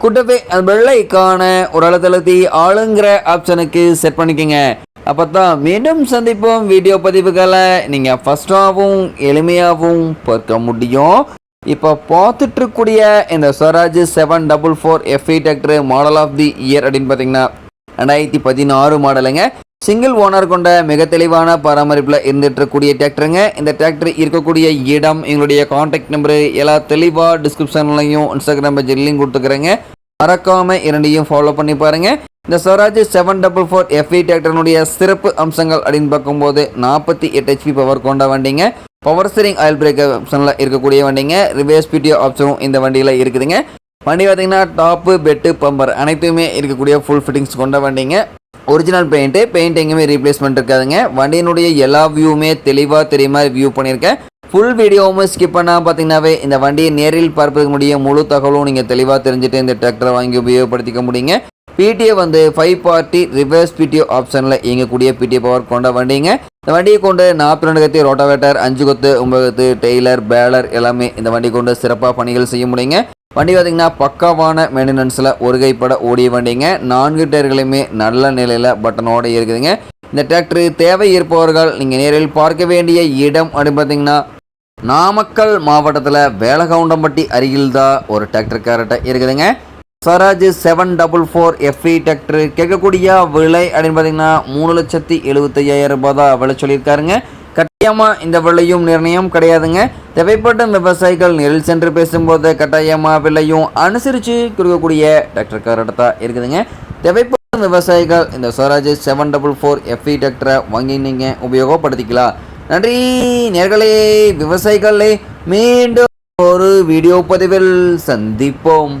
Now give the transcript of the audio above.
கூட்டவே அந்த வெள்ளைக்கான ஒரு அழுத்தழுத்தி ஆளுங்கிற ஆப்ஷனுக்கு செட் பண்ணிக்கோங்க. அப்போ தான் மீண்டும் சந்திப்போம் வீடியோ பதிவுகளை. நீங்கள் ஃபஸ்ட்டாகவும் எளிமையாகவும் பார்க்க முடியும். இப்போ பார்த்துட்ருக்கூடிய இந்த Swaraj seven double four F E tractor model of the year அப்படின்னு பார்த்தீங்கன்னா ரெண்டாயிரத்தி பதினாறு மாடலுங்க சிங்கிள் ஓனர் கொண்ட மிக தெளிவான பராமரிப்பில் இருந்துட்டு இருக்கக்கூடிய டிராக்டருங்க இந்த டிராக்டர் இருக்கக்கூடிய இடம் எங்களுடைய காண்டாக்ட் நம்பரு எல்லா தெளிவாக டிஸ்கிரிப்ஷன்லையும் இன்ஸ்டாகிராம் பேஜ்லையும் கொடுத்துக்கிறேங்க. மறக்காமல் இரண்டையும் ஃபாலோ பண்ணி பாருங்க. இந்த Swaraj seven double four FE டிராக்டர்னுடைய சிறப்பு அம்சங்கள் அப்படின்னு பார்க்கும்போது நாற்பத்தி எட்டு ஹெச்பி பவர் கொண்ட வண்டிங்க. பவர் ஸ்டீரிங் ஆயில் பிரேக் ஆப்ஷனில் இருக்கக்கூடிய வண்டிங்க. ரிவேஸ் பிடிஓ ஆப்ஷனும் இந்த வண்டியில் இருக்குதுங்க. வண்டி பார்த்தீங்கன்னா டாப்பு பெட்டு பம்பர் அனைத்துமே இருக்கக்கூடிய ஃபுல் ஃபிட்டிங்ஸ் கொண்ட வண்டிங்க. ஒரிஜினல் பெயிண்ட்டு பெயிண்ட் எங்கேயுமே ரீப்ளேஸ்மெண்ட் இருக்காதுங்க வண்டியினுடைய எல்லா வியூவுமே தெளிவாக தெரியுமா வியூ பண்ணியிருக்கேன் ஃபுல் வீடியோவும் ஸ்கிப் பண்ணால் பார்த்தீங்கன்னாவே இந்த வண்டியை நேரில் பார்ப்பதற்கு முடிய முழு தகவலும் நீங்கள் தெளிவாக தெரிஞ்சுட்டு இந்த டிராக்டரை வாங்கி உபயோகப்படுத்திக்க முடியுங்க. பிடிஏ வந்து ஃபைவ் பார்ட்டி ரிவர்ஸ் பிடிஓ ஆப்ஷனில் இயங்கக்கூடிய பிடிஏ பவர் கொண்ட வண்டிங்க. இந்த வண்டியை கொண்டு நாற்பத்தி ரெண்டு கத்தி ரோட்டாவேட்டர் அஞ்சு கொத்து ஒன்பது கொத்து டெய்லர் பேலர் எல்லாமே இந்த வண்டி கொண்டு சிறப்பாக பணிகள் செய்ய முடியுங்க. வண்டி பார்த்தீங்கன்னா பக்காவான மெயின்டெனன்ஸில் ஒரு கைப்பட ஓடிய வண்டிங்க. நான்கு டயர்களையுமே நல்ல நிலையில் பட்டனோட இருக்குதுங்க. இந்த டிராக்டர் தேவை இருப்பவர்கள் நீங்கள் நேரில் பார்க்க வேண்டிய இடம் அப்படின்னு பார்த்தீங்கன்னா நாமக்கல் மாவட்டத்தில் வேலகவுண்டம்பட்டி அருகில் தான் ஒரு டிராக்டர் கேரட்டை இருக்குதுங்க. Swaraj seven double four FE tractor கேட்கக்கூடிய விலை அப்படின்னு பார்த்தீங்கன்னா மூணு லட்சத்தி எழுபத்தையாயிரம் ரூபாய் தான் விலை சொல்லியிருக்காருங்க. கட்டாயமாக இந்த விலையும் நிர்ணயம் கிடையாதுங்க. தேவைப்பட்ட விவசாயிகள் நேரில் சென்று பேசும்போது கட்டாயமாக விலையும் அனுசரித்து கொடுக்கக்கூடிய டாக்டர் கரடத்தா இருக்குதுங்க. தேவைப்பட்ட விவசாயிகள் இந்த Swaraj seven double four FE டிராக்டரை வாங்கி நீங்கள் உபயோகப்படுத்திக்கலாம். நன்றி நேர்களே விவசாயிகளே மீண்டும் ஒரு வீடியோ பதிவில் சந்திப்போம்.